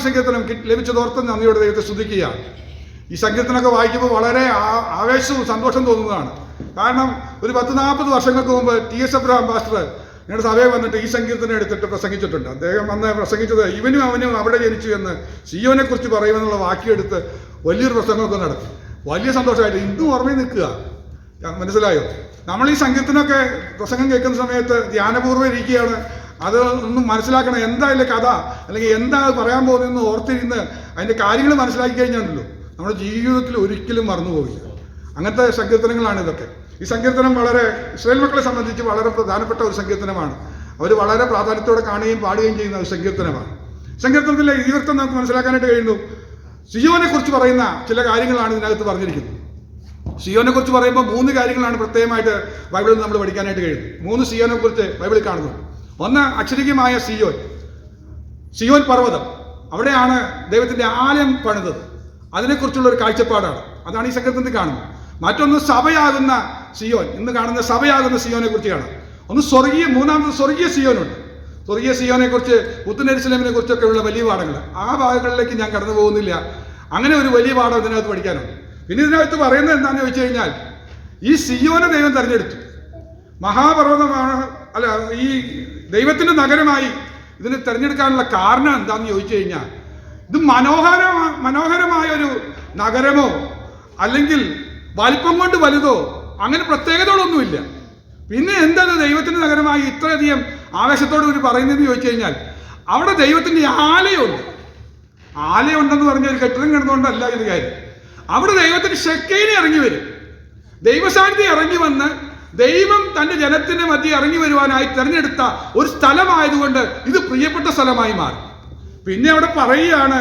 ഏഴാമത്തെ സങ്കീർത്തനം ലഭിച്ചതോർത്ത് നന്ദിയോടെ ദൈവത്തെ ശ്രദ്ധിക്കുക ഈ സങ്കീർത്തനമൊക്കെ വായിക്കുമ്പോൾ വളരെ ആവേശവും സന്തോഷം തോന്നുന്നതാണ്. കാരണം ഒരു പത്ത് നാൽപ്പത് വർഷങ്ങൾക്ക് മുമ്പ് ടി എസ് എബ്രഹാം പാസ്റ്റർ ഞങ്ങളുടെ സഭയിൽ വന്നിട്ട് ഈ സങ്കീർത്തനം എടുത്തിട്ട് പ്രസംഗിച്ചിട്ടുണ്ട്. അദ്ദേഹം വന്ന് പ്രസംഗിച്ചത് ഇവനും അവനും അവിടെ ജനിച്ചു എന്ന് സിയോനെ കുറിച്ച് പറയുമെന്നുള്ള വാക്കിയെടുത്ത് വലിയൊരു പ്രസംഗമൊക്കെ നടത്തി. വലിയ സന്തോഷമായിട്ട് ഇന്നും ഓർമ്മയിൽ നിൽക്കുക. മനസ്സിലായോ? നമ്മൾ ഈ സങ്കീർത്തനമൊക്കെ പ്രസംഗം കേൾക്കുന്ന സമയത്ത് ധ്യാനപൂർവം ഇരിക്കുകയാണ്. അത് ഒന്നും മനസ്സിലാക്കണം എന്താ അതിലെ കഥ? അല്ലെങ്കിൽ എന്താ പറയാൻ പോകുന്നതെന്ന് ഓർത്തിരുന്ന് അതിന്റെ കാര്യങ്ങൾ മനസ്സിലാക്കി കഴിഞ്ഞാണല്ലോ നമ്മുടെ ജീവിതത്തിൽ ഒരിക്കലും മറന്നു പോകില്ല. അങ്ങനത്തെ സങ്കീർത്തനങ്ങളാണ് ഇതൊക്കെ. ഈ സങ്കീർത്തനം വളരെ ഇസ്രായേൽ മക്കളെ സംബന്ധിച്ച് വളരെ പ്രധാനപ്പെട്ട ഒരു സങ്കീർത്തനമാണ്. അവർ വളരെ പ്രാധാന്യത്തോടെ കാണുകയും പാടുകയും ചെയ്യുന്ന ഒരു സങ്കീർത്തനമാണ്. സങ്കീർത്തനത്തിലെ ഇതിവൃത്തം നമുക്ക് മനസ്സിലാക്കാനായിട്ട് കഴിയുന്നു. സിയോനെ കുറിച്ച് പറയുന്ന ചില കാര്യങ്ങളാണ് ഇതിനകത്ത് പറഞ്ഞിരിക്കുന്നത്. സിയോനെ കുറിച്ച് പറയുമ്പോൾ മൂന്ന് കാര്യങ്ങളാണ് പ്രത്യേകമായിട്ട് ബൈബിളിൽ നമ്മൾ പഠിക്കാനായിട്ട് കഴിയുന്നത്. മൂന്ന് സിയോനെ കുറിച്ച് ബൈബിളിൽ കാണുന്നു ഒന്ന് അക്ഷരികമായ സിയോൻ. സിയോൻ പർവതം. അവിടെയാണ് ദൈവത്തിന്റെ ആലയം പണിതത്. അതിനെക്കുറിച്ചുള്ള ഒരു കാഴ്ചപ്പാടാണ്. അതാണ് ഈ സങ്കീർത്തനത്തിൽ കാണുന്നത്. മറ്റൊന്ന് സഭയാകുന്ന സിയോൻ. ഇന്ന് കാണുന്ന സഭയാകുന്ന സിയോനെ കുറിച്ചാണ്. ഒന്ന് സ്വർഗീയ മൂന്നാമത് സ്വർഗീയ സിയോനുണ്ട്. സ്വർഗീയ സിയോനെ കുറിച്ച് പുത്തനരിശിലമിനെ കുറിച്ചൊക്കെ ഉള്ള വലിയ പാഠങ്ങൾ. ആ ഭാഗങ്ങളിലേക്ക് ഞാൻ കടന്നു പോകുന്നില്ല. അങ്ങനെ ഒരു വലിയ പാഠം ഇതിനകത്ത് പഠിക്കാനുണ്ട്. പിന്നെ ഇതിനകത്ത് പറയുന്നത് എന്താണെന്ന് ചോദിച്ചു കഴിഞ്ഞാൽ ഈ സിയോനെ ദൈവം തെരഞ്ഞെടുത്തു. മഹാപർവതമാണ് അല്ല ഈ ദൈവത്തിന്റെ നഗരമായി ഇതിനെ തിരഞ്ഞെടുക്കാനുള്ള കാരണം എന്താണെന്ന് ചോദിച്ചു കഴിഞ്ഞാൽ ഇത് മനോഹര മനോഹരമായ ഒരു നഗരമോ അല്ലെങ്കിൽ വലിപ്പം കൊണ്ട് വലുതോ അങ്ങനെ പ്രത്യേകതകളൊന്നുമില്ല. പിന്നെ എന്താണ് ദൈവത്തിന്റെ നഗരമായി ഇത്രയധികം ആവേശത്തോടു കൂടി പറയുന്നതെന്ന് ചോദിച്ചു കഴിഞ്ഞാൽ അവിടെ ദൈവത്തിന്റെ ആലയമുണ്ട് ആലയുണ്ടെന്ന് പറഞ്ഞ ഒരു കെട്ടിടം കിടന്നുകൊണ്ടല്ല ഇത് കാര്യം. അവിടെ ദൈവത്തിന്റെ ഷെക്കൈനെ ഇറങ്ങി വരും. ദൈവസാന്നിധ്യം ഇറങ്ങി വന്ന് ദൈവം തന്റെ ജനത്തിന്റെ മധ്യ ഇറങ്ങി വരുവാനായി തിരഞ്ഞെടുത്ത ഒരു സ്ഥലമായതുകൊണ്ട് ഇത് പ്രിയപ്പെട്ട സ്ഥലമായി മാറി. പിന്നെ അവിടെ പറയുകയാണ്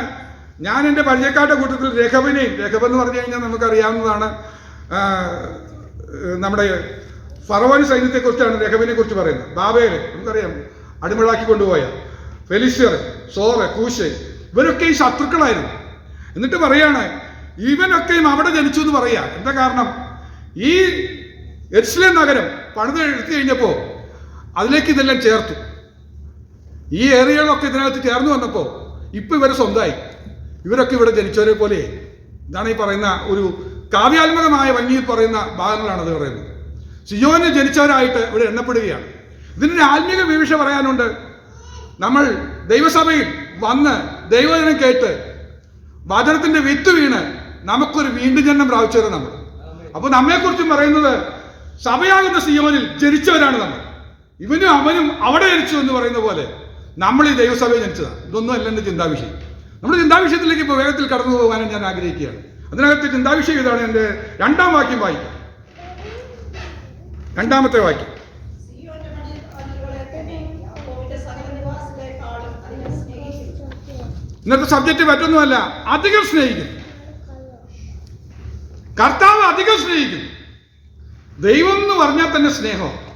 ഞാൻ എന്റെ പരിചയക്കാരുടെ കൂട്ടത്തിൽ രഘവനെയും രഘവൻ എന്ന് പറഞ്ഞു കഴിഞ്ഞാൽ നമുക്കറിയാവുന്നതാണ് നമ്മുടെ ഫറവൻ സൈന്യത്തെക്കുറിച്ചാണ് രഘവനെ കുറിച്ച് പറയുന്നത്. ബാബേൽ നമുക്കറിയാം അടിമളാക്കി കൊണ്ടുപോയ ഫെലിസ്യർ സോറ് കൂശ് ഇവരൊക്കെ ഈ ശത്രുക്കളായിരുന്നു. എന്നിട്ട് പറയാണ് ഇവനൊക്കെയും അവിടെ ജനിച്ചു എന്ന് പറയാ. എന്താ കാരണം? ഈ എർസ്ലേം നഗരം പണിത് എടുത്തു കഴിഞ്ഞപ്പോൾ അതിലേക്ക് ഇതെല്ലാം ചേർത്തു. ഈ ഏരിയകളൊക്കെ ഇതിനകത്ത് ചേർന്ന് വന്നപ്പോൾ ഇപ്പം ഇവരെ സ്വന്തമായി. ഇവരൊക്കെ ഇവിടെ ജനിച്ചവരെ പോലെ ഇതാണ് ഈ പറയുന്ന ഒരു കാവ്യാത്മകമായ ഭംഗിയിൽ പറയുന്ന ഭാഗങ്ങളാണ് അത് പറയുന്നത്. സിയോന് ജനിച്ചവരായിട്ട് ഇവിടെ എണ്ണപ്പെടുകയാണ്. ഇതിനൊരു ആത്മീക വീഴ്ച പറയാനുണ്ട്. നമ്മൾ ദൈവസഭയിൽ വന്ന് ദൈവജനം കേട്ട് വചനത്തിന്റെ വിത്ത് വീണ് നമുക്കൊരു വീണ്ടും ജന്മം പ്രാപിച്ചവരാണ് നമ്മൾ. അപ്പൊ നമ്മെക്കുറിച്ചും പറയുന്നത് സഭയാകുന്ന സിയമനിൽ ജനിച്ചവരാണ് നമ്മൾ. ഇവനും അവനും അവിടെ ജനിച്ചു എന്ന് പറയുന്ന പോലെ നമ്മൾ ഈ ദൈവസഭയെ ജനിച്ചതാണ്. ഇതൊന്നും അല്ല എന്റെ ചിന്താവിഷയം. നമ്മുടെ ചിന്താവിഷയത്തിലേക്ക് ഇപ്പോൾ വേഗത്തിൽ കടന്നു പോകാനും ഞാൻ ആഗ്രഹിക്കുകയാണ്. അതിനകത്ത് ചിന്താവിഷയം ഇതാണ് എന്റെ രണ്ടാം വാക്യം വായിക്കാം. രണ്ടാമത്തെ വാക്യം. ഇന്നത്തെ സബ്ജക്റ്റ് മറ്റൊന്നുമല്ല അധികം സ്നേഹിക്കുന്നു. കർത്താവ് അധികം സ്നേഹിക്കുന്നു. ദൈവം എന്ന് പറഞ്ഞാൽ തന്നെ സ്നേഹമാണ്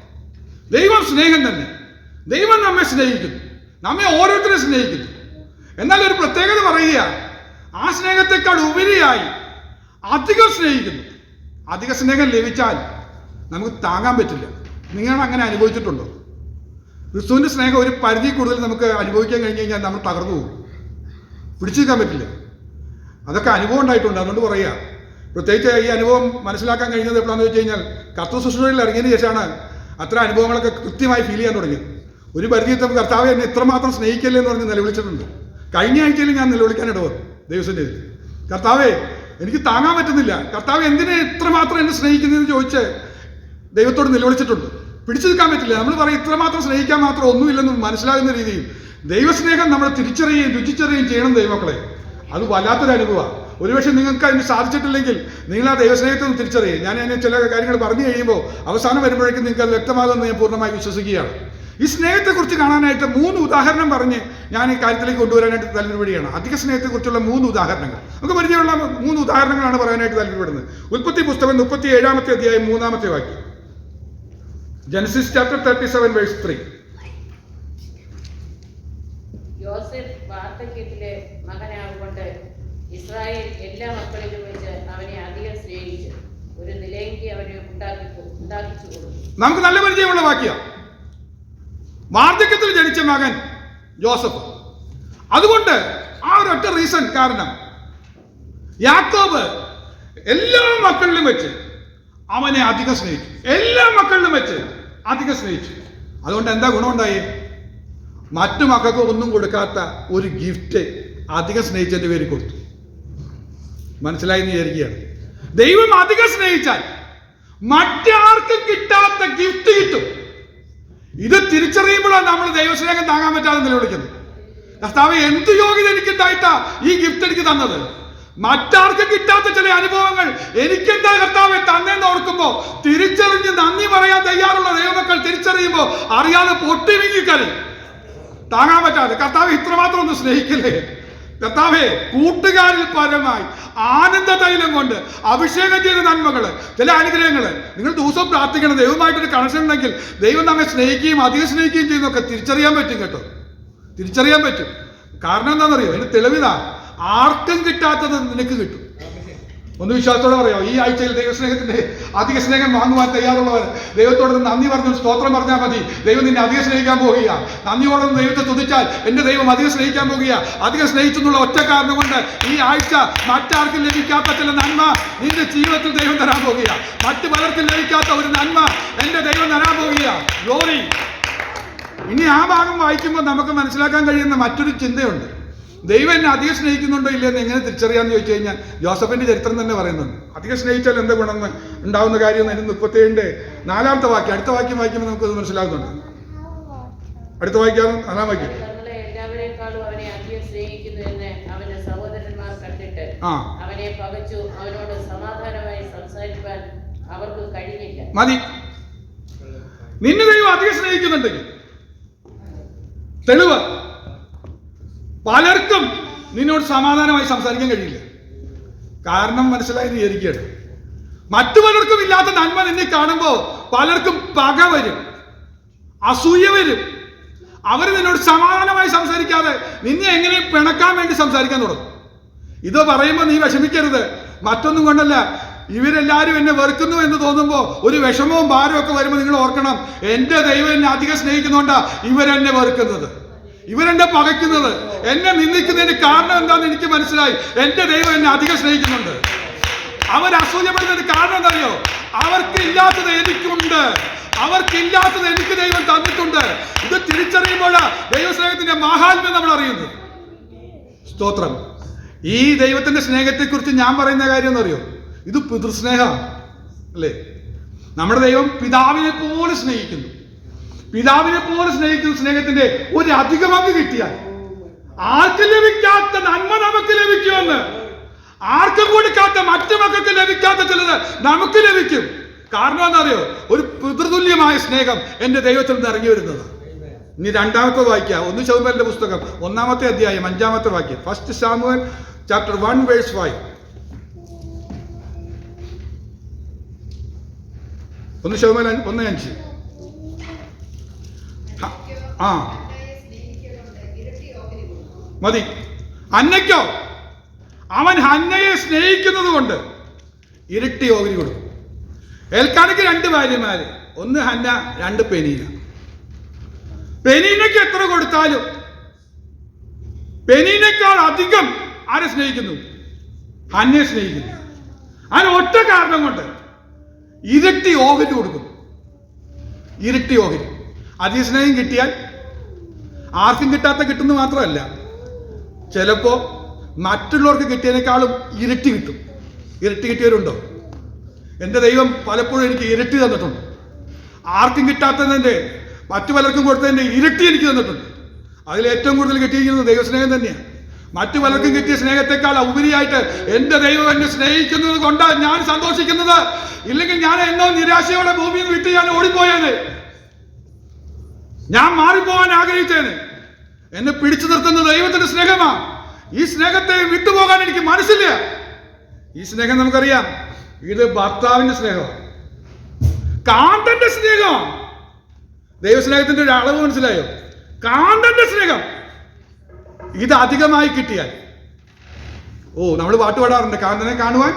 ദൈവം സ്നേഹം തന്നെ. ദൈവം നമ്മെ സ്നേഹിക്കുന്നു. നമ്മെ ഓരോരുത്തരെ സ്നേഹിക്കുന്നു. എന്നാൽ ഒരു പ്രത്യേകത പറയുക ആ സ്നേഹത്തെക്കാൾ ഉപരിയായി അധികം സ്നേഹിക്കുന്നു. അധിക സ്നേഹം ലഭിച്ചാൽ നമുക്ക് താങ്ങാൻ പറ്റില്ല. നിങ്ങൾ അങ്ങനെ അനുഭവിച്ചിട്ടുണ്ടോ? ക്രിസ്തുവിന്റെ സ്നേഹം ഒരു പരിധി കൂടുതൽ നമുക്ക് അനുഭവിക്കാൻ കഴിഞ്ഞ് കഴിഞ്ഞാൽ നമ്മൾ തകർന്നു പോകും. പിടിച്ചു നിൽക്കാൻ പറ്റില്ല. അതൊക്കെ അനുഭവം ഉണ്ടായിട്ടുണ്ട്. അതുകൊണ്ട് പറയുക പ്രത്യേകിച്ച് ഈ അനുഭവം മനസ്സിലാക്കാൻ കഴിഞ്ഞത് എപ്പോഴാണെന്ന് വെച്ച് കഴിഞ്ഞാൽ കർത്തൃ ശുശ്രൂഷയിൽ ഇറങ്ങിയതിന് ശേഷമാണ് അത്ര അനുഭവങ്ങളൊക്കെ കൃത്യമായി ഫീൽ ചെയ്യാൻ തുടങ്ങിയത്. ഒരു പരിധി എത്തുമ്പോൾ കർത്താവ് എന്നെ ഇത്രമാത്രം സ്നേഹിക്കല്ലേ എന്ന് പറഞ്ഞ് നിലവിളിച്ചിട്ടുണ്ട്. കഴിഞ്ഞ ആഴ്ചയിൽ ഞാൻ നിലവിളിക്കാൻ ഇടവന്നു ദൈവത്തിന്റെ കർത്താവേ എനിക്ക് താങ്ങാൻ പറ്റുന്നില്ല. കർത്താവ് എന്തിനെ ഇത്രമാത്രം എന്നെ സ്നേഹിക്കുന്നതെന്ന് ചോദിച്ച് ദൈവത്തോട് നിലവിളിച്ചിട്ടുണ്ട്. പിടിച്ചു നിൽക്കാൻ പറ്റില്ല. നമ്മൾ പറയും ഇത്രമാത്രം സ്നേഹിക്കാൻ മാത്രം ഒന്നുമില്ലെന്ന് മനസ്സിലാകുന്ന രീതിയിൽ ദൈവസ്നേഹം നമ്മളെ തിരിച്ചറിയുകയും രുചിച്ചറിയുകയും ചെയ്യണം ദൈവമക്കളെ. അത് വല്ലാത്തൊരു അനുഭവമാണ്. ഒരുപക്ഷെ നിങ്ങൾക്ക് അതിന് സാധിച്ചിട്ടില്ലെങ്കിൽ നിങ്ങൾ ആ ദൈവസ്നേഹത്തെ ഒന്ന് തിരിച്ചറിയുക ഞാൻ അതിന് ചില കാര്യങ്ങൾ പറഞ്ഞു കഴിയുമ്പോൾ അവസാനം വരുമ്പോഴേക്കും നിങ്ങൾക്ക് അത് വ്യക്തമാകുമെന്ന് ഞാൻ പൂർണമായി വിശ്വസിക്കുകയാണ്. ഈ സ്നേഹത്തെക്കുറിച്ച് കാണാനായിട്ട് മൂന്ന് ഉദാഹരണം പറഞ്ഞ് ഞാൻ ഈ കാര്യത്തിലേക്ക് കൊണ്ടുവരാനായിട്ട് താല്പര്യപ്പെടുകയാണ്. അധിക സ്നേഹത്തെക്കുറിച്ചുള്ള മൂന്ന് ഉദാഹരണങ്ങൾ. നമുക്ക് പരിചയമുള്ള മൂന്ന് ഉദാഹരണങ്ങളാണ് പറയാനായിട്ട് താല്പര്യപ്പെടുന്നത്. ഉൽപ്പത്തി പുസ്തകം മുപ്പത്തി ഏഴാമത്തെ അധ്യായം മൂന്നാമത്തെ വാക്യം. Genesis chapter thirty seven verse three Israel എല്ലാ മക്കളിലും വെച്ച് അവനെ അധികം സ്നേഹിച്ചു ഒരു നിലയെങ്കിൽ അവന് ഉണ്ടാക്കി ഉണ്ടാക്കിച്ചു കൊടുത്തു. നമുക്ക് നല്ല പരിചയമുള്ള വാക്യ. വാർദ്ധക്യത്തിൽ ജനിച്ച മകൻ ജോസഫ്. അതുകൊണ്ട് ആ ഒരൊറ്റ റീസൺ കാരണം യാക്കോബ് എല്ലാ മക്കളിലും വെച്ച് അവനെ അധികം സ്നേഹിച്ചു. എല്ലാ മക്കളിലും വെച്ച് അധികം സ്നേഹിച്ചു. അതുകൊണ്ട് എന്താ ഗുണമുണ്ടായി? മറ്റു മക്കൾക്ക് ഒന്നും കൊടുക്കാത്ത ഒരു ഗിഫ്റ്റ് അധികം സ്നേഹിച്ചതിന്റെ പേര് കൊടുത്തു. മനസ്സിലായി വിചാരിക്കുകയാണ്. ദൈവം അധികം സ്നേഹിച്ചാൽ മറ്റാർക്കും കിട്ടാത്ത ഗിഫ്റ്റ് കിട്ടും. ഇത് തിരിച്ചറിയുമ്പോഴാണ് നമ്മൾ ദൈവസ്നേഹം താങ്ങാൻ പറ്റാതെ നിലവിളിക്കുന്നത്. കർത്താവ് എന്ത് യോഗ്യത എനിക്കുണ്ടായിട്ടാ ഈ ഗിഫ്റ്റ് എനിക്ക് തന്നത്? മറ്റാർക്കും കിട്ടാത്ത ചില അനുഭവങ്ങൾ എനിക്കെന്താ കർത്താവെ തന്നെന്ന് ഓർക്കുമ്പോ തിരിച്ചറിഞ്ഞ് നന്ദി പറയാൻ തയ്യാറുള്ള ദൈവമക്കൾ തിരിച്ചറിയുമ്പോ അറിയാതെ പൊട്ടി വിങ്ങിക്കറി താങ്ങാൻ പറ്റാതെ. കർത്താവ് ഇത്രമാത്രം ഒന്ന് സ്നേഹിക്കില്ലേ? കർത്താവെ കൂട്ടുകാരിൽ പരമായി ആനന്ദ തൈലം കൊണ്ട് അഭിഷേകം ചെയ്ത നന്മകൾ ചില അനുഗ്രഹങ്ങൾ. നിങ്ങൾ ദിവസവും പ്രാർത്ഥിക്കണം. ദൈവമായിട്ടൊരു കണക്ഷൻ ഉണ്ടെങ്കിൽ ദൈവം നമ്മെ സ്നേഹിക്കുകയും അധികം സ്നേഹിക്കുകയും ചെയ്യുന്നൊക്കെ തിരിച്ചറിയാൻ പറ്റും കേട്ടോ. തിരിച്ചറിയാൻ പറ്റും. കാരണം എന്താണെന്നറിയോ? അതിന് തെളിവിതാ. ആർക്കും കിട്ടാത്തത് നിനക്ക് കിട്ടും. ഒന്ന് വിശ്വാസത്തോടെ പറയാം ഈ ആഴ്ചയിൽ ദൈവസ്നേഹത്തിന്റെ അധിക സ്നേഹം വാങ്ങുവാൻ തയ്യാറുള്ളവർ ദൈവത്തോട് നന്ദി പറഞ്ഞു സ്തോത്രം പറഞ്ഞാൽ മതി. ദൈവം നിന്നെ അധികം സ്നേഹിക്കാൻ പോകുക നന്ദിയോടെ ദൈവത്തെ തുതിച്ചാൽ എന്റെ ദൈവം അധികം സ്നേഹിക്കാൻ പോകുക അധികം സ്നേഹിച്ചെന്നുള്ള ഒറ്റ കാരണം കൊണ്ട് ഈ ആഴ്ച മറ്റാർക്കും ലഭിക്കാത്ത ചില നന്മ നിന്റെ ജീവിതത്തിൽ ദൈവം തരാൻ പോകുക മറ്റു പലർക്കും ലഭിക്കാത്ത ഒരു നന്മ എന്റെ ദൈവം തരാൻ പോകുക ഗ്ലോറി ഇനി ആ ഭാഗം വായിക്കുമ്പോൾ നമുക്ക് മനസ്സിലാക്കാൻ കഴിയുന്ന മറ്റൊരു ചിന്തയുണ്ട്. ദൈവം എന്നെ അധികം സ്നേഹിക്കുന്നുണ്ടോ ഇല്ലെന്ന് എങ്ങനെ തിരിച്ചറിയാന്ന് ചോദിച്ചു കഴിഞ്ഞാൽ ജോസഫിന്റെ ചരിത്രം തന്നെ പറയുന്നുണ്ട്. അധികം സ്നേഹിച്ചാൽ എന്താ ഗുണം ഉണ്ടാവുന്ന കാര്യം എന്ന് മുപ്പത്തിയേഴിന്റെ നാലാമത്തെ വാക്യം അടുത്ത വാക്യം വായിക്കുമ്പോൾ നമുക്കത് മനസ്സിലാകുന്നുണ്ട്. അടുത്ത വായിക്കാം നാലാം വാക്യം. ആ. അവനെ പകച്ചു അവനോട് സമാധാനമായി സംസാരിക്കാൻ അവർക്ക് കഴിഞ്ഞില്ല. മതി. നിന്നെ ദൈവം അധികം സ്നേഹിക്കുന്നുണ്ടെങ്കിൽ. തെളിവ്. പലർക്കും നിന്നോട് സമാധാനമായി സംസാരിക്കാൻ കഴിയില്ല. കാരണം മനസ്സിലായി വിചാരിക്കുകയാണ് മറ്റു പലർക്കും ഇല്ലാത്ത നന്മ നിന്നെ കാണുമ്പോൾ പലർക്കും പക വരും. അസൂയ വരും. അവർ നിന്നോട് സമാധാനമായി സംസാരിക്കാതെ നിന്നെ എങ്ങനെ പിണക്കാൻ വേണ്ടി സംസാരിക്കാൻ തുടങ്ങും? ഇത് പറയുമ്പോൾ നീ വിഷമിക്കരുത്. മറ്റൊന്നും കൊണ്ടല്ല. ഇവരെല്ലാവരും എന്നെ വെറുക്കുന്നു എന്ന് തോന്നുമ്പോൾ ഒരു വിഷമവും ഭാരവും ഒക്കെ വരുമ്പോൾ നിങ്ങൾ ഓർക്കണം എന്റെ ദൈവം എന്നെ അധികം സ്നേഹിക്കുന്നുകൊണ്ടാ ഇവരെന്നെ വെറുക്കുന്നത്. ഇവരെന്നെ പകയ്ക്കുന്നത്. എന്നെ നിന്ദിക്കുന്നതിന് കാരണം എന്താണെന്ന് എനിക്ക് മനസ്സിലായി. എന്റെ ദൈവം എന്നെ അധികം സ്നേഹിക്കുന്നുണ്ട്. അവർ അസൂയപ്പെടുന്നതിന് കാരണം എന്തറിയോ അവർക്ക് ഇല്ലാത്തത് എനിക്കുണ്ട്. അവർക്ക് ഇല്ലാത്തത് എനിക്ക് ദൈവം തന്നിട്ടുണ്ട്. ഇത് തിരിച്ചറിയുമ്പോൾ ദൈവസ്നേഹത്തിന്റെ മഹാത്മ്യം നമ്മൾ അറിയുന്നു. സ്തോത്രം. ഈ ദൈവത്തിന്റെ സ്നേഹത്തെക്കുറിച്ച് ഞാൻ പറയുന്ന കാര്യം എന്നറിയോ ഇത് പിതൃസ്നേഹമാണ്. അല്ലേ? നമ്മുടെ ദൈവം പിതാവിനെ പോലെ സ്നേഹിക്കുന്നു. പിതാവിനെ പോലെ സ്നേഹിക്കുന്ന സ്നേഹത്തിന്റെ ഒരു അധിക പങ്ക് കിട്ടിയാൽ ആർക്ക് ലഭിക്കാത്ത നന്മ നമുക്ക് ലഭിക്കുമെന്ന്? ആർക്കും കൊടുക്കാത്ത മറ്റു മക്കൾക്ക് ലഭിക്കാത്ത ചിലത് നമുക്ക് ലഭിക്കും. കാരണം എന്താണെന്നറിയോ? ഒരു പിതൃതുല്യമായ സ്നേഹം എന്റെ ദൈവത്തിൽ നിന്ന് ഇറങ്ങി വരുന്നത് ഇനി രണ്ടാമത്തെ വാക്യം ഒന്ന് ശതമാനത്തിന്റെ പുസ്തകം ഒന്നാമത്തെ അധ്യായം അഞ്ചാമത്തെ വാക്യം. First Samuel chapter one verse five ഒന്ന് ശതമാനം ഒന്ന് അഞ്ച്. ആ. മതി. അന്നയ്ക്കോ? അവൻ അന്നയെ സ്നേഹിക്കുന്നത് കൊണ്ട് ഇരട്ടി ഓഹരി കൊടുക്കും. ഏൽക്കാനയ്ക്ക് രണ്ട് ഭാര്യമാര്. ഒന്ന് ഹന്ന രണ്ട് പെനീന. പെനീനയ്ക്ക് എത്ര കൊടുത്താലും പെനീനേക്കാൾ അധികം ആരെ സ്നേഹിക്കുന്നു? ഹന്നയെ സ്നേഹിക്കുന്നു. അതിന് ഒറ്റ കാരണം കൊണ്ട് ഇരട്ടി ഓഹരി കൊടുക്കുന്നു ഇരട്ടി ഓഹരി. അധിക സ്നേഹം കിട്ടിയാൽ ആർക്കും കിട്ടാത്ത കിട്ടുന്നു മാത്രമല്ല ചിലപ്പോ മറ്റുള്ളവർക്ക് കിട്ടിയതിനേക്കാളും ഇരട്ടി കിട്ടും. ഇരട്ടി കിട്ടിയവരുണ്ടോ? എന്റെ ദൈവം പലപ്പോഴും എനിക്ക് ഇരട്ടി തന്നിട്ടുണ്ട്. ആർക്കും കിട്ടാത്തതിന്റെ മറ്റു പലർക്കും കൊടുത്തതിന്റെ ഇരട്ടി എനിക്ക് തന്നിട്ടുണ്ട്. അതിൽ ഏറ്റവും കൂടുതൽ കിട്ടിയിരിക്കുന്നത് ദൈവസ്നേഹം തന്നെയാണ് മറ്റു പലർക്കും കിട്ടിയ സ്നേഹത്തെക്കാൾ ഉപരിയായിട്ട് എന്റെ ദൈവം എന്നെ സ്നേഹിക്കുന്നത് കൊണ്ടാണ് ഞാൻ സന്തോഷിക്കുന്നത്. ഇല്ലെങ്കിൽ ഞാൻ എന്നോ നിരാശയോടെ ഭൂമിയിൽ വിട്ട് ഞാൻ ഓടിപ്പോയേനെ. ഞാൻ മാറിപ്പോവാൻ ആഗ്രഹിച്ചേന്. എന്നെ പിടിച്ചു നിർത്തുന്ന ദൈവത്തിന്റെ സ്നേഹമാ. ഈ സ്നേഹത്തെ വിട്ടുപോകാൻ എനിക്ക് മനസ്സില്ല. ഈ സ്നേഹം നമുക്കറിയാം. ഇത് ഭർത്താവിന്റെ സ്നേഹമാണ് കാന്തന്റെ സ്നേഹം ദൈവസ്നേഹത്തിന്റെ ഒരു അളവ് മനസ്സിലായോ? കാന്തന്റെ സ്നേഹം. ഇത് അധികമായി കിട്ടിയാൽ. ഓ നമ്മൾ പാട്ട് പാടാറുണ്ട്. കാന്തനെ കാണുവാൻ?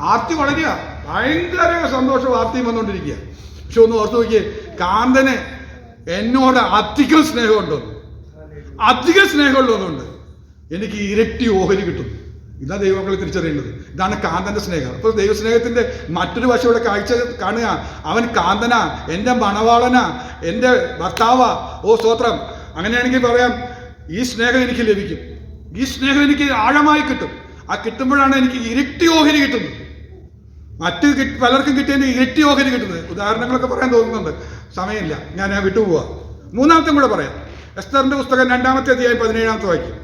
ആർത്തി വളരുക. ഭയങ്കര സന്തോഷം ആർത്തിയും വന്നുകൊണ്ടിരിക്കുക പക്ഷെ ഒന്ന് ഓർത്ത് നോക്കിയേ. കാന്തന് എന്നോട് അധികം സ്നേഹമുണ്ടോ അധിക സ്നേഹമുള്ളതുകൊണ്ട് എനിക്ക് ഇരട്ടി ഓഹരി കിട്ടും. ഇതാണ് ദൈവങ്ങളെ തിരിച്ചറിയേണ്ടത് ഇതാണ് കാന്തന്റെ സ്നേഹം. അപ്പോൾ ദൈവസ്നേഹത്തിന്റെ മറ്റൊരു വശയുടെ കാഴ്ച കാണുക. അവൻ കാന്തന എന്റെ മണവാളന എന്റെ ഭർത്താവ. ഓ സ്തോത്രം. അങ്ങനെയാണെങ്കിൽ പറയാം ഈ സ്നേഹം എനിക്ക് ലഭിക്കും. ഈ സ്നേഹം എനിക്ക് ആഴമായി കിട്ടും. ആ കിട്ടുമ്പോഴാണ് എനിക്ക് ഇരട്ടി ഓഹരി കിട്ടുന്നത്. മറ്റ് പലർക്കും കിട്ടിയ ഇരട്ടി ഓഹരി കിട്ടുന്നത്. ഉദാഹരണങ്ങളൊക്കെ പറയാൻ തോന്നുന്നുണ്ട്. സമയമില്ല. ഞാൻ ആ വിട്ടുപോവാ മൂന്നാമത്തെ കൂടെ പറയാം. എസ്തറിന്റെ പുസ്തകം രണ്ടാമത്തെ അധ്യായം പതിനേഴാമത്തെ വായിക്കും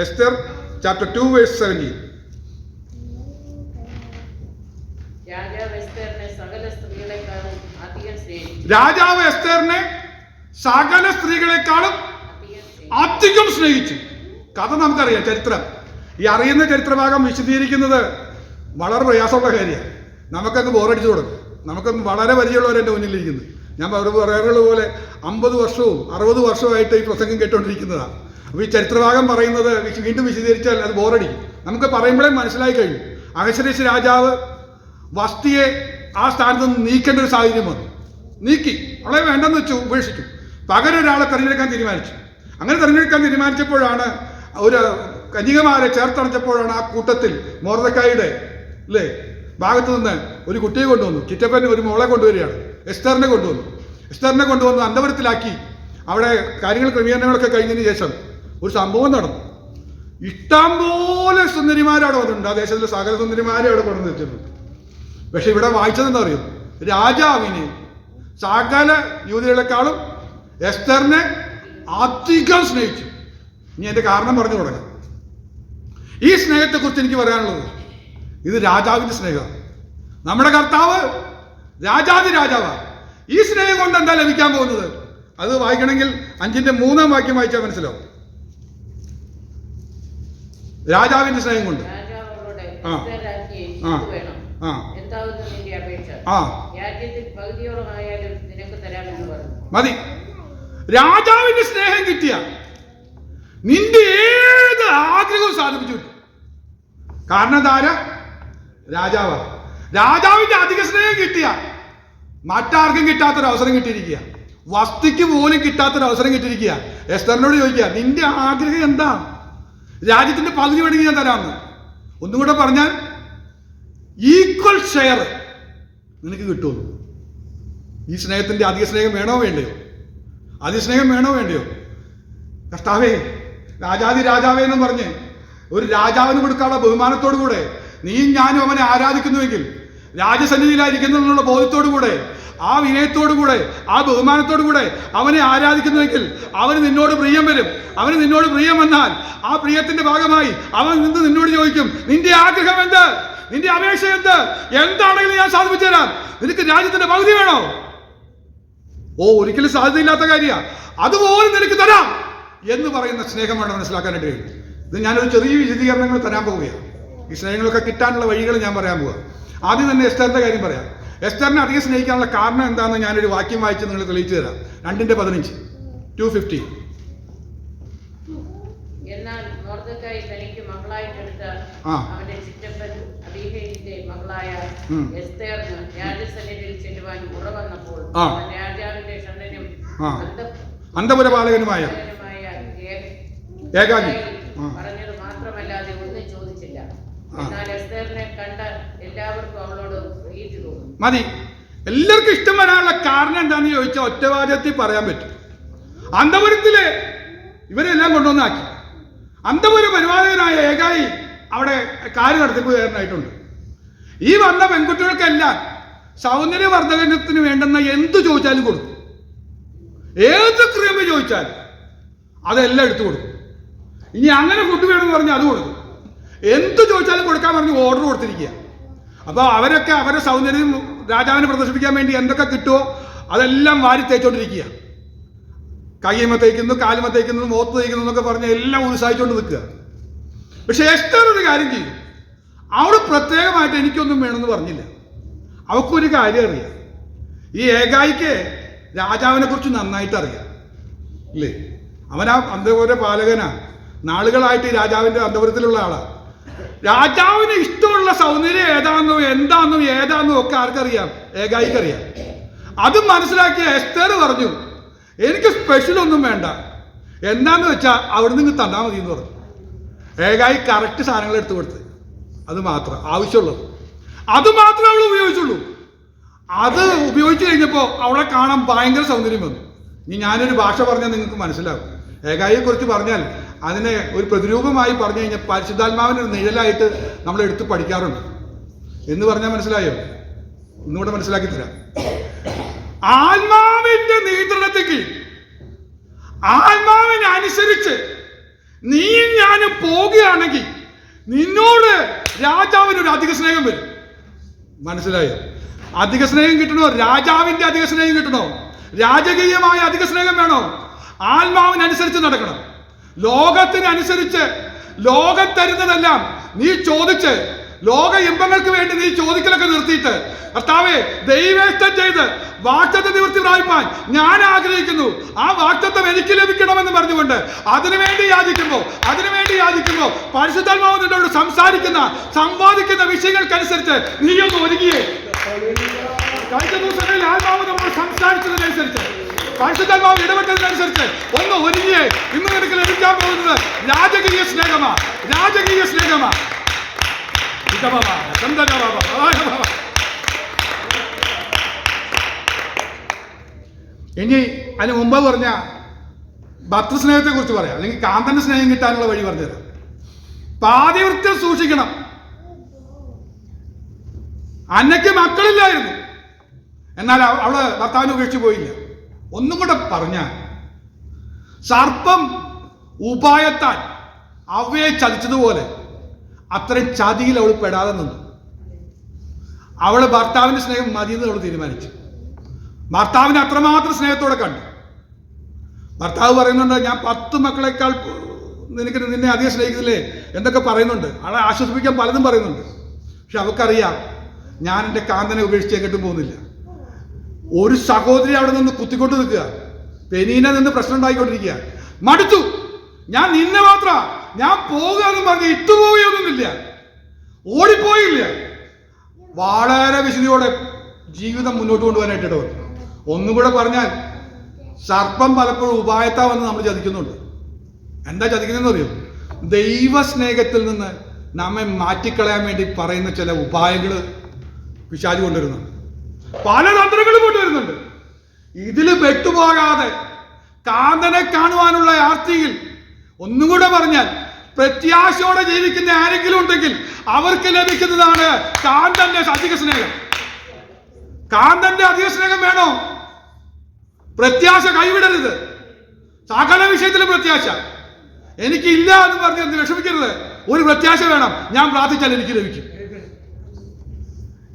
Esther chapter two verse seventeen രാജാവ് എസ്തേറിനെ സകല സ്ത്രീകളെക്കാളും അധികം സ്നേഹിച്ചു. കഥ നമുക്കറിയാം ചരിത്രം. ഈ അറിയുന്ന ചരിത്രഭാഗം വിശദീകരിക്കുന്നത് വളരെ പ്രയാസമുള്ള കാര്യമാണ്. നമുക്കങ്ങ് ബോറടിച്ചു കൊടുക്കും. നമുക്കൊന്ന് വളരെ പരിചയമുള്ളവരെ എന്റെ മുന്നിലിരിക്കുന്നത് ഞാൻ അവർ പറയാറുള്ള പോലെ അമ്പത് വർഷവും അറുപത് വർഷവുമായിട്ട് ഈ പ്രസംഗം കേട്ടുകൊണ്ടിരിക്കുന്നതാണ് അപ്പോൾ ഈ ചരിത്രഭാഗം പറയുന്നത് വീണ്ടും വിശദീകരിച്ചാൽ അത് ബോറടിക്കും. നമുക്ക് പറയുമ്പോഴേ മനസ്സിലായി കഴിഞ്ഞു അഹശ്വരേശ് രാജാവ് വസ്തിയെ ആ സ്ഥാനത്ത് നിന്ന് നീക്കേണ്ട ഒരു സാഹചര്യം വന്നു. നീക്കി. അവളെ വേണ്ടെന്ന് വെച്ചു ഉപേക്ഷിച്ചു. പകരം ഒരാളെ തിരഞ്ഞെടുക്കാൻ തീരുമാനിച്ചു. അങ്ങനെ തിരഞ്ഞെടുക്കാൻ തീരുമാനിച്ചപ്പോഴാണ് ഒരു കന്യകമാരെ ചേർത്തണച്ചപ്പോഴാണ് ആ കൂട്ടത്തിൽ മോർദക്കായുടെ അല്ലേ ഭാഗത്തു നിന്ന് ഒരു കുട്ടിയെ കൊണ്ടുവന്നു. ചിറ്റപ്പൻ ഒരു മോളെ കൊണ്ടുവരികയാണ്. എസ്തറിനെ കൊണ്ടുവന്നു. എസ്തറിനെ കൊണ്ടുവന്ന് അന്തപുരത്തിലാക്കി. അവിടെ കാര്യങ്ങൾ ക്രമീകരണങ്ങളൊക്കെ കഴിഞ്ഞതിന് ശേഷം ഒരു സംഭവം നടന്നു. ഇഷ്ടം പോലെ സുന്ദരിമാരവിടെ വന്നിട്ടുണ്ട്. ആ ദേശത്തിലെ സകല സുന്ദരിമാരെ അവിടെ കൊണ്ടു വെച്ചിട്ടുണ്ട്. പക്ഷെ ഇവിടെ വായിച്ചതെന്താ പറയും രാജാവിനെ സകല യൂതികളെക്കാളും എസ്തറിനെ അധികം സ്നേഹിച്ചു. ഇനി എന്റെ കാരണം പറഞ്ഞു തുടങ്ങാം. ഈ സ്നേഹത്തെക്കുറിച്ച് എനിക്ക് പറയാനുള്ളത് ഇത് രാജാവിന്റെ സ്നേഹമാണ്. നമ്മുടെ കർത്താവ് രാജാതി രാജാവാണ് ഈ സ്നേഹം കൊണ്ട് എന്താ ലഭിക്കാൻ പോകുന്നത്? അത് വായിക്കണമെങ്കിൽ അഞ്ചിന്റെ മൂന്നാം വാക്യം വായിച്ചാൽ മനസ്സിലാവും. രാജാവിന്റെ സ്നേഹം കൊണ്ട്. ആ. മതി. രാജാവിന്റെ സ്നേഹം കിട്ടിയ നിന്റെ ഏത് ആഗ്രഹവും സാധിപ്പിച്ചു കാരണം താര രാജാവ. രാജാവിന്റെ അധിക സ്നേഹം കിട്ടിയ. മറ്റാർക്കും കിട്ടാത്തൊരു അവസരം കിട്ടിയിരിക്കുക. വസ്തിക്ക് പോലും കിട്ടാത്തൊരു അവസരം കിട്ടിയിരിക്കുക. എസ്തറിനോട് ചോദിക്കുക നിന്റെ ആഗ്രഹം എന്താ? രാജ്യത്തിന്റെ പകുതി വേണമെങ്കിൽ ഞാൻ തരാമെന്ന്. ഒന്നും കൂടെ പറഞ്ഞാൽ ഈക്വൽ ഷെയർ നിനക്ക് കിട്ടുമെന്ന്. ഈ സ്നേഹത്തിന്റെ അധിക സ്നേഹം വേണോ വേണ്ടയോ? അധിക സ്നേഹം വേണോ വേണ്ടയോ? കർത്താവേ രാജാതി രാജാവേ എന്ന് പറഞ്ഞ് ഒരു രാജാവിന് കൊടുക്കാനുള്ള ബഹുമാനത്തോടു കൂടെ നീയും ഞാനും അവനെ ആരാധിക്കുന്നുവെങ്കിൽ രാജസന്നിധിയിലായിരിക്കുന്നു എന്നുള്ള ബോധത്തോടു കൂടെ ആ വിനയത്തോടു കൂടെ ആ ബഹുമാനത്തോടു കൂടെ അവനെ ആരാധിക്കുന്നുവെങ്കിൽ അവന് നിന്നോട് പ്രിയം വരും. അവന് നിന്നോട് പ്രിയം വന്നാൽ ആ പ്രിയത്തിന്റെ ഭാഗമായി അവൻ നിന്ന് നിന്നോട് ചോദിക്കും നിന്റെ ആഗ്രഹം എന്ത്? നിന്റെ അപേക്ഷ എന്ത്? എന്താണെങ്കിലും ഞാൻ സാധിപ്പിച്ചു തരാം. നിനക്ക് രാജ്യത്തിന്റെ പകുതി വേണോ? ഓ ഒരിക്കലും സാധ്യതയില്ലാത്ത കാര്യമാണ് അതുപോലെ നിനക്ക് തരാം എന്ന് പറയുന്ന സ്നേഹം വേണം മനസ്സിലാക്കാനായിട്ട് ഇത് ഞാനൊരു ചെറിയ വിശദീകരണങ്ങൾ തരാൻ പോവുകയാണ്. ഈ സ്നേഹങ്ങളൊക്കെ കിട്ടാനുള്ള വഴികൾ ഞാൻ പറയാൻ പോവാം. ആദ്യം തന്നെ എസ്റ്ററിന്റെ കാര്യം പറയാം. എസ്റ്ററിനെ അധികം സ്നേഹിക്കാനുള്ള കാരണം എന്താണെന്ന് ഞാനൊരു വാക്യം വായിച്ച് നിങ്ങൾ തെളിയിച്ചു തരാം. രണ്ടിന്റെ പതിനഞ്ച്. ടു ഫിഫ്റ്റി ആ. അവന്റെ ചിറ്റപ്പൻ അബീഹയിന്റെ മകളായ ഉം. എസ്തേറിന് രാജസന്നിധിയിൽ ചെല്ലുവാൻ ഉറവന്നപ്പോൾ ആ. അവൻ രാജാവിന്റെ ഷണ്ണനും ആ. അന്തപുരപാലകനുമായ അന്തപുരപാലകനുമായ ഏക- ഏകാകി. ആ. പറഞ്ഞത് മാത്രമല്ലാതെ ഒന്നും ചോദിച്ചില്ല ആ. എന്നാൽ എസ്തേറിനെ കണ്ട എല്ലാവർക്കും അവളോട് പ്രീതി തോന്നും മതി. എല്ലാവർക്കും ഇഷ്ടം വരാനുള്ള കാരണം എന്താണെന്ന് ചോദിച്ചാൽ ഒറ്റവാചകത്തിൽ പറയാൻ പറ്റും. അന്തപുരത്തിൽ ഇവരെല്ലാം കൊണ്ടുവന്നാക്കി. അന്തപുരം പരിപാലകനായ ഏകായി അവിടെ കാര്യം നടത്തിപ്പുകാരനായിട്ടുണ്ട് ഈ വന്ന പെൺകുട്ടികൾക്കെല്ലാം സൗന്ദര്യവർദ്ധകനത്തിന് വേണ്ടുന്ന എന്ത് ചോദിച്ചാലും കൊടുക്കും. ഏത് ക്രീം ചോദിച്ചാലും അതെല്ലാം എടുത്തു കൊടുക്കും. ഇനി അങ്ങനെ ഫുഡ് വേണമെന്ന് പറഞ്ഞാൽ അത് കൊടുക്കും. എന്ത് ചോദിച്ചാലും കൊടുക്കാൻ പറഞ്ഞ് ഓർഡർ കൊടുത്തിരിക്കുക അപ്പോൾ അവരൊക്കെ അവരുടെ സൗന്ദര്യം രാജാവിനെ പ്രദർശിപ്പിക്കാൻ വേണ്ടി എന്തൊക്കെ കിട്ടുമോ അതെല്ലാം വാരി തേച്ചുകൊണ്ടിരിക്കുക കയ്യമ്മ തേക്കുന്നു കാലുമ തേക്കുന്നു മുഖത്ത് തേക്കുന്നു എന്നൊക്കെ പറഞ്ഞ് എല്ലാം ഉത്സാഹിച്ചുകൊണ്ട് നിൽക്കുക. പക്ഷെ എസ്റ്റർ ഒരു കാര്യം ചെയ്യും. അവൾ പ്രത്യേകമായിട്ട് എനിക്കൊന്നും വേണമെന്ന് പറഞ്ഞില്ല. അവൾക്കൊരു കാര്യം അറിയാം. ഈ ഏകായിക്ക് രാജാവിനെ കുറിച്ച് നന്നായിട്ട് അറിയാം. ഇല്ലേ? അവനാ അന്തപുര പാലകനാ. നാളുകളായിട്ട് രാജാവിന്റെ അന്തപുരത്തിലുള്ള ആളാ. രാജാവിന് ഇഷ്ടമുള്ള സൗന്ദര്യം ഏതാണെന്നും എന്താണെന്നും ഏതാണെന്നും ഒക്കെ ആർക്കറിയാം? ഏകായിക്കറിയാം. അത് മനസ്സിലാക്കിയ എസ്തർ പറഞ്ഞു എനിക്ക് സ്പെഷ്യൽ ഒന്നും വേണ്ട. എന്താന്ന് വെച്ചാൽ അവിടെ നിന്ന് തന്നാൽ മതി എന്ന് പറഞ്ഞു. ഏകായി കറക്റ്റ് സാധനങ്ങൾ എടുത്തു കൊടുത്ത്. അത് മാത്രം ആവശ്യമുള്ളത്. അത് മാത്രമേ അവൾ ഉപയോഗിച്ചുള്ളൂ. അത് ഉപയോഗിച്ച് കഴിഞ്ഞപ്പോൾ അവളെ കാണാൻ ഭയങ്കര സൗന്ദര്യം വന്നു. ഇനി ഞാനൊരു ഭാഷ പറഞ്ഞാൽ നിങ്ങൾക്ക് മനസ്സിലാവും. ഏകായിയെ കുറിച്ച് പറഞ്ഞാൽ അതിനെ ഒരു പ്രതിരൂപമായി പറഞ്ഞു കഴിഞ്ഞാൽ പരിശുദ്ധാത്മാവിന് ഒരു നിഴലായിട്ട് നമ്മൾ എടുത്ത് പഠിക്കാറുണ്ട്. എന്ന് പറഞ്ഞാൽ മനസ്സിലായോ? ഒന്നുകൂടെ മനസ്സിലാക്കി തരാം. ആത്മാവിന്റെ നിയന്ത്രണത്തിൽ ആത്മാവിനെ അനുസരിച്ച് നീയും ഞാനും പോകുകയാണെങ്കിൽ നിന്നോട് രാജാവിന് ഒരു അധിക സ്നേഹം വരും. മനസ്സിലായോ? അധിക സ്നേഹം കിട്ടണോ? രാജാവിന്റെ അധിക സ്നേഹം കിട്ടണോ? രാജകീയമായ അധിക സ്നേഹം വേണോ? ആത്മാവിനനുസരിച്ച് നടക്കണം. ലോകത്തിനനുസരിച്ച് ലോകം തരുന്നതെല്ലാം നീ ചോദിച്ച് ലോക ഇമ്പങ്ങൾക്ക് വേണ്ടി നീ ചോദിക്കലൊക്കെ നിർത്തിയിട്ട് കർത്താവെ ദൈവേഷ്ടം ചെയ്ത് വാക്തത്വ നിവൃത്തി പ്രാപിപ്പാൻ ഞാൻ ആഗ്രഹിക്കുന്നു. ആ വാക്തത്വം എനിക്ക് ലഭിക്കണമെന്ന് പറഞ്ഞുകൊണ്ട് അതിനുവേണ്ടി യാചിക്കുമ്പോൾ അതിനുവേണ്ടി യാചിക്കുമ്പോൾ പരിശുദ്ധാത്മാവ് സംസാരിക്കുന്ന സംവാദിക്കുന്ന വിഷയങ്ങൾക്കനുസരിച്ച് നീ ഒന്ന് ഒരുങ്ങിയേ. കഴിഞ്ഞ ദിവസങ്ങളിൽ ആത്മാവ് നമ്മൾ സംസാരിച്ചതിനനുസരിച്ച് പരിശുദ്ധാത്മാവ് ഇടപെട്ടതിനനുസരിച്ച് ഒന്ന് ഒരുങ്ങിയെ ഇന്ന് നിനക്ക് ലഭിക്കാൻ പോകുന്നത് രാജകീയ സ്നേഹമാ രാജകീയ സ്നേഹമാ. ഇനി അതിന് മുമ്പ് പറഞ്ഞ ഭർത്തൃസ്നേഹത്തെ കുറിച്ച് പറയാം. അല്ലെങ്കിൽ കാന്തന്റെ സ്നേഹം കിട്ടാനുള്ള വഴി പറഞ്ഞത് പാതിവൃത്യം സൂക്ഷിക്കണം. അന്നയ്ക്ക് മക്കളില്ലായിരുന്നു. എന്നാൽ അവ- അവൾ ഭർത്താവിനെ ഉപേക്ഷിച്ച് പോയില്ല. ഒന്നും കൂടെ പറഞ്ഞ സർപ്പം ഉപായത്താൽ അവയെ ചതിച്ചതുപോലെ അത്രയും ചതിയിൽ അവൾ പെടാതെ നിന്നു. അവൾ ഭർത്താവിന്റെ സ്നേഹം മതിയെന്ന് അവൾ തീരുമാനിച്ചു. ഭർത്താവിനെ അത്രമാത്രം സ്നേഹത്തോടെ കണ്ടു. ഭർത്താവ് പറയുന്നുണ്ട് ഞാൻ പത്ത് മക്കളെക്കാൾ നിനക്ക് നിന്നെ അധികം സ്നേഹിക്കുന്നില്ലേ? എന്തൊക്കെ പറയുന്നുണ്ട്. അവളെ ആശ്വസിപ്പിക്കാൻ പലതും പറയുന്നുണ്ട്. പക്ഷെ അവൾക്കറിയാം ഞാൻ എന്റെ കാന്തനെ ഉപേക്ഷിച്ച് എങ്ങോട്ടും പോകുന്നില്ല. ഒരു സഹോദരി അവിടെ നിന്ന് കുത്തിക്കൊണ്ട് നിൽക്കുക. പെനീന നിന്ന് പ്രശ്നം ഉണ്ടായിക്കൊണ്ടിരിക്കുക. മടുത്തു. ഞാൻ നിന്നെ മാത്ര. ഞാൻ പോകാന്ന് എന്ന് പറഞ്ഞ് ഇട്ടുപോവുകയൊന്നുമില്ല ഓടിപ്പോയില്ല. വളരെ വിശുദ്ധിയോടെ ജീവിതം മുന്നോട്ട് കൊണ്ടുപോകാനായിട്ട് ഇടവർ ഒന്നും കൂടെ പറഞ്ഞാൽ സർപ്പം പലപ്പോഴും ഉപായത്താ വന്ന് നമ്മൾ ചതിക്കുന്നുണ്ട്. എന്താ ചതിക്കുന്നതെന്ന് അറിയോ? ദൈവസ്നേഹത്തിൽ നിന്ന് നമ്മെ മാറ്റിക്കളയാൻ വേണ്ടി പറയുന്ന ചില ഉപായങ്ങൾ പിശാചി കൊണ്ടുവരുന്നുണ്ട്. പല തന്ത്രങ്ങളും കൊണ്ടുവരുന്നുണ്ട് ഇതിൽ പെട്ടുപോകാതെ കാന്തനെ കാണുവാനുള്ള ആർത്തിയിൽ ഒന്നും കൂടെ പറഞ്ഞാൽ പ്രത്യാശയോടെ ജീവിക്കുന്ന ആരെങ്കിലും ഉണ്ടെങ്കിൽ അവർക്ക് ലഭിക്കുന്നതാണ് കാന്തന്റെ അധിക സ്നേഹം. കാന്തന്റെ അധിക സ്നേഹം വേണോ? പ്രത്യാശ കൈവിടരുത്. സകല വിഷയത്തിലും പ്രത്യാശ. എനിക്കില്ല എന്ന് പറഞ്ഞ് വിഷമിക്കരുത്. ഒരു പ്രത്യാശ വേണം. ഞാൻ പ്രാർത്ഥിച്ചാൽ എനിക്ക് ലഭിക്കും.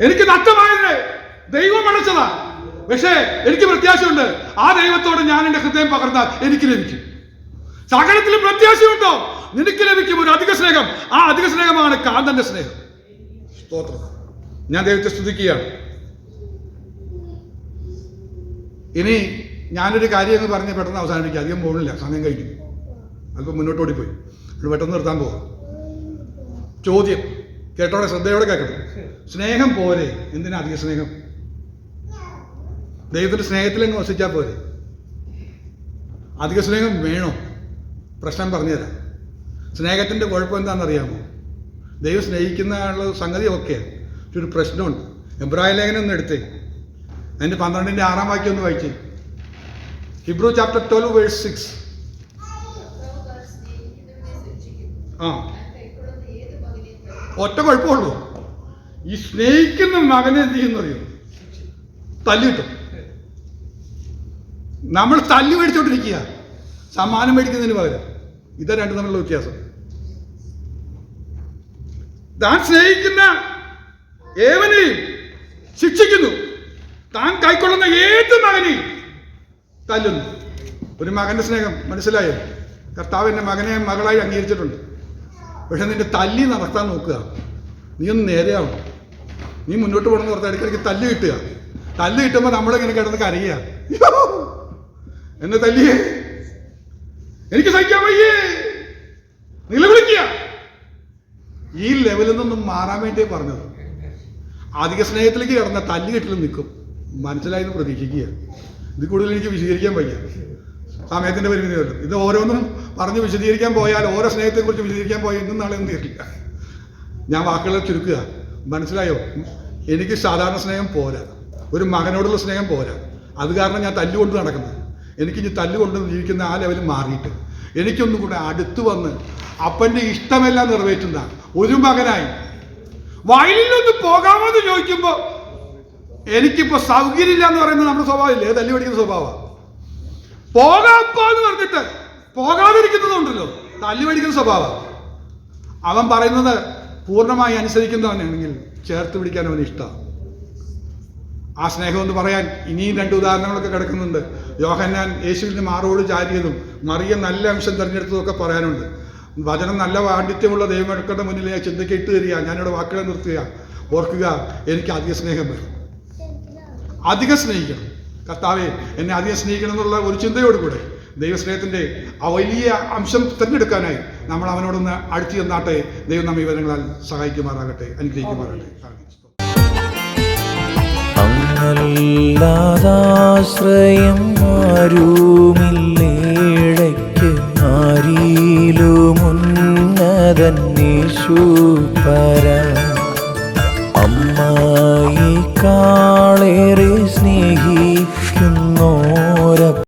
എനിക്ക് നഷ്ടമായത് ദൈവം അടച്ചതാ പക്ഷേ എനിക്ക് പ്രത്യാശയുണ്ട്. ആ ദൈവത്തോട് ഞാൻ എന്റെ ഹൃദയം പകർന്നാൽ എനിക്ക് ലഭിക്കും. സകലത്തിലും പ്രത്യാശയുണ്ടോ? നിനക്ക് ലഭിക്കും ഒരു അധിക സ്നേഹം. ആ അധിക സ്നേഹമാണ് കാന്തന്റെ സ്നേഹം. സ്തോത്രം. ഞാൻ ദൈവത്തെ സ്തുതിക്കുകയാണ്. ഇനി ഞാനൊരു കാര്യം എന്ന് പറഞ്ഞ് പെട്ടെന്ന് അവസാനിപ്പിക്കുക അധികം പോകുന്നില്ല സമയം കഴിഞ്ഞു. അല്പം മുന്നോട്ട് ഓടിപ്പോയി. അത് പെട്ടെന്ന് നിർത്താൻ പോകാം ചോദ്യം. കേട്ടോടെ? ശ്രദ്ധയോടെ കേൾക്കണം. സ്നേഹം പോരെ എന്തിനാ അധിക സ്നേഹം? ദൈവത്തിന്റെ സ്നേഹത്തിലങ്ങ് വസിച്ചാൽ പോരെ. അധിക സ്നേഹം വേണോ? പ്രശ്നം പറഞ്ഞുതരാം. സ്നേഹത്തിന്റെ കുഴപ്പം എന്താണെന്ന് അറിയാമോ ദൈവം സ്നേഹിക്കുന്ന ഉള്ള സംഗതി ഓക്കെ ഒരു പ്രശ്നമുണ്ട്. എബ്രാഹിം ലേഖനം ഒന്ന് എടുത്തേ. അതിന്റെ പന്ത്രണ്ടിന്റെ ആറാം വാക്യം ഒന്ന് വായിച്ചേ. Hebrews chapter twelve verse six ആ. ഒറ്റ കുഴപ്പമുള്ളൂ. ഈ സ്നേഹിക്കുന്ന മകനെ എന്ത് ചെയ്യുന്നറിയോ തല്ലിട്ടു നമ്മൾ തല്ലി മേടിച്ചോണ്ടിരിക്കുക. സമ്മാനം മേടിക്കുന്നതിന് പകരം. ഇതാ രണ്ടും തമ്മിലുള്ള വ്യത്യാസം. താൻ സ്നേഹിക്കുന്ന ഏവനെയും ശിക്ഷിക്കുന്നു. താൻ കൈക്കൊള്ളുന്ന ഏത് മകനെയും തല്ലുന്നു. ഒരു മകന്റെ സ്നേഹം മനസ്സിലായോ? കർത്താവ് എന്റെ മകനെ മകളായി അംഗീകരിച്ചിട്ടുണ്ട്. പക്ഷെ നിന്റെ തല്ലി നടത്താൻ നോക്കുക. നീ ഒന്ന് നേരെയാവും നീ മുന്നോട്ട് പോകണമെന്ന് പറഞ്ഞാൽ ഇടയ്ക്കിടയ്ക്ക് തല്ല് കിട്ടുക. തല്ല് കിട്ടുമ്പോൾ നമ്മളിങ്ങനെ കിടന്ന് കരയുക? എന്നെ തല്ലിയേ. എനിക്ക് സഹിക്കാൻ വയ്യേ. നിലവിളിക്കുക. ഈ ലെവലിൽ നിന്നും മാറാൻ വേണ്ടി പറഞ്ഞത്. അധിക സ്നേഹത്തിലേക്ക് കിടന്ന തല്ലി കെട്ടിൽ നിൽക്കും. മനസ്സിലായെന്ന് പ്രതീക്ഷിക്കുക. ഇത് കൂടുതൽ എനിക്ക് വിശദീകരിക്കാൻ വയ്യ. സമയത്തിന്റെ പരിമിതി വരും. ഇത് ഓരോന്നും പറഞ്ഞ് വിശദീകരിക്കാൻ പോയാൽ ഓരോ സ്നേഹത്തെക്കുറിച്ച് വിശദീകരിക്കാൻ പോയാൽ ഇന്നും നാളെ ഒന്നും തീരില്ല. ഞാൻ വാക്കുകളെ ചുരുക്കുക. മനസ്സിലായോ? എനിക്ക് സാധാരണ സ്നേഹം പോരാ. ഒരു മകനോടുള്ള സ്നേഹം പോരാ. അത് കാരണം ഞാൻ തല്ലുകൊണ്ട് നടക്കുന്നത്. എനിക്ക് ഇനി തല്ലുകൊണ്ട് ജീവിക്കുന്ന ആ ലെവലിൽ മാറിയിട്ട് എനിക്കൊന്നും കൂടെ അടുത്ത് വന്ന് അപ്പന്റെ ഇഷ്ടമെല്ലാം നിറവേറ്റുന്ന ഒരു മകനായി പോകാമോ എന്ന് ചോദിക്കുമ്പോൾ എനിക്കിപ്പോൾ സൗകര്യമില്ല എന്ന് പറയുന്നത് നമ്മുടെ സ്വഭാവമില്ലേ? തല്ലി പഠിക്കുന്ന സ്വഭാവമാണ് പോകാപ്പോ എന്ന് പറഞ്ഞിട്ട് പോകാതിരിക്കുന്നതുണ്ടല്ലോ. തല്ലി പഠിക്കുന്ന സ്വഭാവം. അവൻ പറയുന്നത് പൂർണമായി അനുസരിക്കുന്നവനാണെങ്കിൽ ചേർത്ത് പിടിക്കാൻ അവന് ഇഷ്ടമാണ് ആ സ്നേഹം എന്ന് പറയാൻ ഇനിയും രണ്ട് ഉദാഹരണങ്ങളൊക്കെ കിടക്കുന്നുണ്ട്. യോഹന്നാൻ യേശുവിന്റെ മാറോട് ചാരിയതും മറിയ നല്ല അംശം തിരഞ്ഞെടുത്തതൊക്കെ പറയാനുണ്ട്. വചനം നല്ല പാണ്ഡിത്യമുള്ള ദൈവമെടുക്കേണ്ട മുന്നിൽ ഞാൻ ചിന്തയ്ക്ക് ഇട്ട് തരിക. ഞാനിവിടെ വാക്കുകളെ നിർത്തുക ഓർക്കുക എനിക്ക് അധിക സ്നേഹം വേണം. അധികം സ്നേഹിക്കണം. കർത്താവെ എന്നെ അധികം സ്നേഹിക്കണം എന്നുള്ള ഒരു ചിന്തയോട് കൂടെ ദൈവസ്നേഹത്തിന്റെ ആ വലിയ അംശം തിരഞ്ഞെടുക്കാനായി നമ്മൾ അവനോടൊന്ന് അടുത്ത് ചെന്നാട്ടെ. ദൈവം നമ്മെ വിവരങ്ങളാൽ സഹായിക്കുമാറാകട്ടെ. അനുഗ്രഹിക്കുമാറാകട്ടെ. ആമേൻ. ആരുമില്ലേടയ്ക്ക് ആരീലുമുന്നതൻ ആരിലുമുന്നതന്നീശൂപര അമ്മായി കാളേറെ